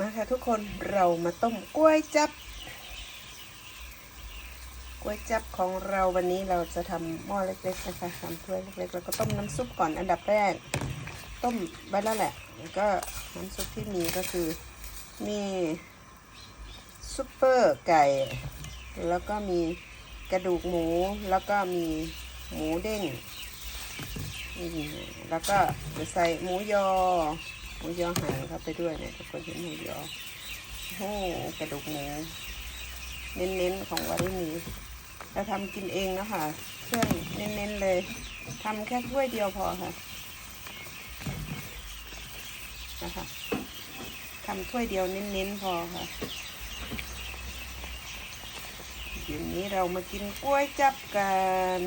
มาค่ะทุกคนเรามาต้มกล้วยจับกล้วยจับของเราวันนี้เราจะทำหม้อเล็กๆนะคะทำถ้วยเล็กๆแล้วก็ต้มน้ำซุปก่อนอันดับแรก ต้มไว้แล้วแหละแล้วก็น้ำซุปที่มีก็คือมีซุปเปอร์ไก่ แล้วก็มีกระดูกหมูแล้วก็มีหมูเด้งแล้วก็จะใส่หมูยอ หมูยอหั่นเข้าไปด้วยเนี่ยทุกคนเห็นหมูยอโอ้โหกระดูกหมูเน้นๆของวารุณีเราทำกินเองนะคะเครื่องเน้นๆเลยทำแค่ถ้วยเดียวพอค่ะนะคะทำถ้วยเดียวเน้นๆพอค่ะเดี๋ยวนี้เรามากินกล้วยจับกัน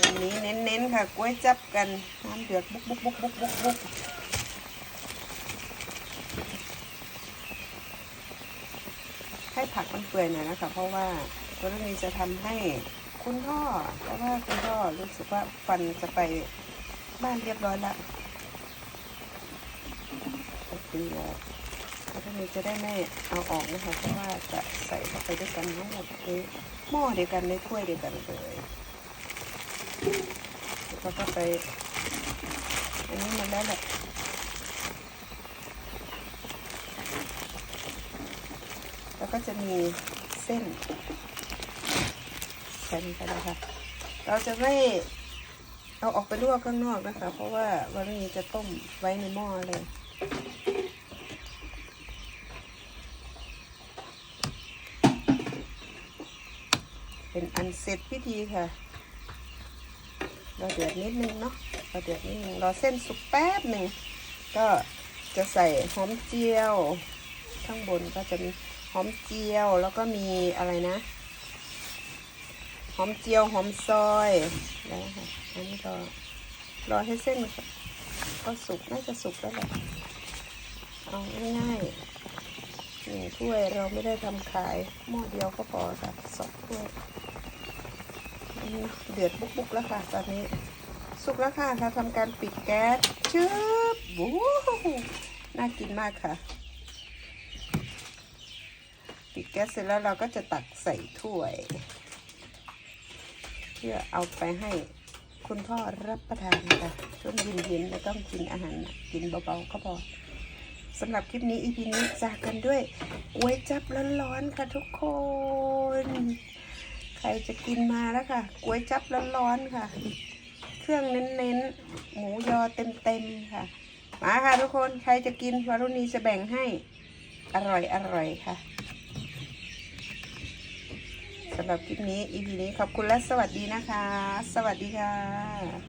วันนี้เน้นๆค่ะกล้วยจับกันน้ำเดือดบุกบุกบุกบุกบุกบุก ให้ผักมันเปื่อยหน่อยนะคะ เพราะว่าตัวนี้จะทำให้คุณพ่อเพราะว่าคุณพ่อรู้สึกว่าฟันจะไปบ้านเรียบร้อยแล้วโอเคแล้วตัวนี้จะได้ไม่เอาออกนะคะเพราะว่าจะใส่เข้าไปด้วยกันทั้งหมดในหม้อเดียวกันในถ้วยเดียวกันเลยแล้วก็ไปอันนี้มันแล้วแหละ แล้ว ก็จะมีเส้นใส่ลงไปเลยค่ะเราจะไม่เอาออกไปลวกข้างนอกนะคะ เพราะว่าวันนี้จะต้มไว้ในหม้อเลยเป็นอันเสร็จพิธีค่ะเราเดือดนิดนึงเนาะเราเดือดนิดนึงรอเส้นสุกแป๊บหนึ่งก็จะใส่หอมเจียว ข้างบนก็จะมี หอมเจียวแล้วก็มีอะไรนะ หอมเจียวหอมซอยแล้วค่ะอันนี้รอรอให้เส้นก็สุกน่าจะสุกแล้วแหละเอาง่ายๆหนึ่งถ้วยเราไม่ได้ทำขายหม้อเดียวก็พอค่ะสองถ้วยเดือดปุ๊บๆแล้วค่ะตอนนี้ สุกแล้วค่ะเราทำการปิดแก๊สชึบวู้น่ากินมากค่ะ ปิดแก๊สเสร็จแล้วเราก็จะตักใส่ถ้วย เพื่อเอาไปให้คุณพ่อรับประทานค่ะช่วงเย็นๆไม่ต้องกินอาหารกินเบาๆก็พอสำหรับคลิปนี้ EP นี้จากกันด้วยก๋วยจับร้อนๆค่ะทุกคน ใครจะกินมาแล้วค่ะก๋วยจับร้อนๆค่ะ เครื่องเน้นๆ หมูยอเต็มๆค่ะ มาค่ะทุกคนใครจะกินวารุณีจะแบ่งให้อร่อยอร่อยค่ะ สำหรับคลิปนี้ EP นี้ขอบคุณและสวัสดีนะคะ สวัสดีค่ะ